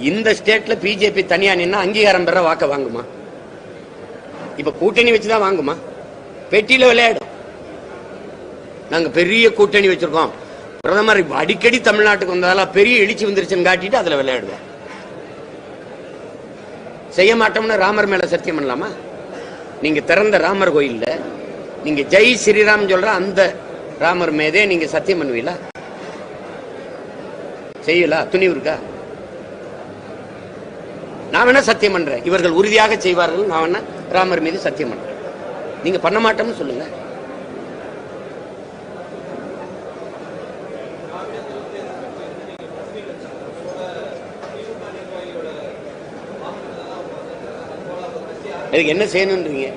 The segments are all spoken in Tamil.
இந்த ஸ்டேட்ல பிஜேபி தனியா நின்னா அங்கீகாரம் பெற வாக்க வாங்குமா? இப்ப கூட்டணி வச்சுதான் வாங்குமா? பெட்டியில விளையாடும். நாங்க பெரிய கூட்டணி வச்சிருக்கோம். பிரதமர் அடிக்கடி தமிழ்நாட்டுக்கு வந்ததால பெரிய எழுச்சி வந்துருச்சுன்னு காட்டிட்டு அதுல விளையாடுவேன் செய்ய மாட்டோம்னு ராமர் மேல சத்தியம் பண்ணலாமா? நீங்க திறந்த ராமர் கோயில்ல நீங்க ஜெய் ஸ்ரீராம் சொல்ற அந்த ராமர் மேதே நீங்க சத்தியம் பண்ணுவீங்களா? செய்யலா? துணிவு இருக்கா? நான் வேணா சத்தியம் பண்றேன். இவர்கள் உறுதியாக செய்வார்கள் நான் வேணா ராமர் மீது சத்தியம் பண்றேன். நீங்க பண்ண மாட்டோம்னு சொல்லுங்க. இதுக்கு என்ன செய்யணுன்றீங்க?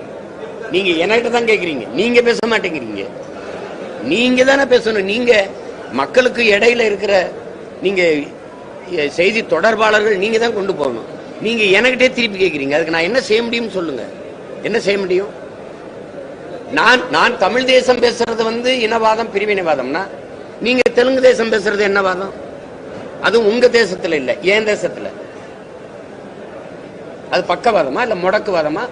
நீங்க என்கிட்ட தான் கேட்குறீங்க நீங்க பேச மாட்டேங்கிறீங்க. நீங்க தானே பேசணும். நீங்க மக்களுக்கு இடையில இருக்கிற நீங்க செய்தி தொடர்பாளர்கள் நீங்க தான் கொண்டு போகணும். நீங்க எனக்கிட்டே திருப்பி கேட்குறீங்க அதுக்கு நான் என்ன செய்ய முடியும்னு சொல்லுங்க. என்ன செய்ய முடியும்? நான் நான் தமிழ் தேசம் பேசுறது வந்து இனவாதம் பிரிவினைவாதம்னா நீங்க தெலுங்கு தேசம் பேசுறது என்ன வாதம்? அதுவும் உங்க தேசத்துல இல்ல என் தேசத்துல. அது பக்கவாதமா இல்ல முடக்குவாதமா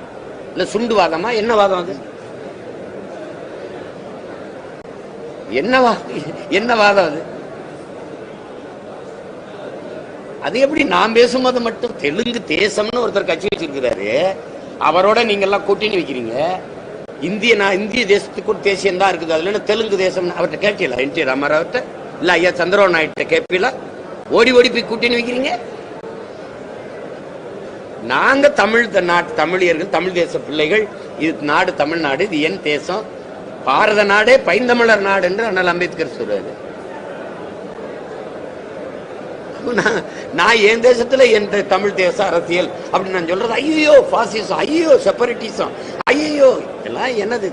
இல்ல சுண்டுவாதமா என்ன வாதம் அது? என்னவா என்ன வாதம் அது? அது எப்படி நான் பேசும்போது மட்டும் தெலுங்கு தேசம்னு ஒருத்தர் கட்சி வச்சிருக்கிறாரு. அவரோட நீங்க எல்லாம் கூட்டணி வைக்கிறீங்க. இந்திய நான் இந்திய தேசத்துக்கு தேசியம் தான் இருக்குது. அதுல தெலுங்கு தேசம்? அவர்கிட்ட கேட்கல. என் டி ராமாராவ்ட்ட இல்ல ஐயா சந்திரபாபு நாயுட்ட கேட்பில ஓடி ஓடி போய் கூட்டணி வைக்கிறீங்க. நாங்க தமிழ் த- நாட்டு தமிழியர்கள் தமிழ் தேச பிள்ளைகள் இது நாடு தமிழ்நாடு இது என் தேசம். பாரத நாடே பைந்தமிழர் நாடு என்று அண்ணல் அம்பேத்கர் சொல்றாரு. நான் என் தேசத்துல என் தமிழ் தேச அரசியல் அப்படின்னு நான் சொல்றது ஐயோ ஃபாசிசம் ஐயோ செப்பரேட்டிசம் ஐயோ இதெல்லாம் என்னது?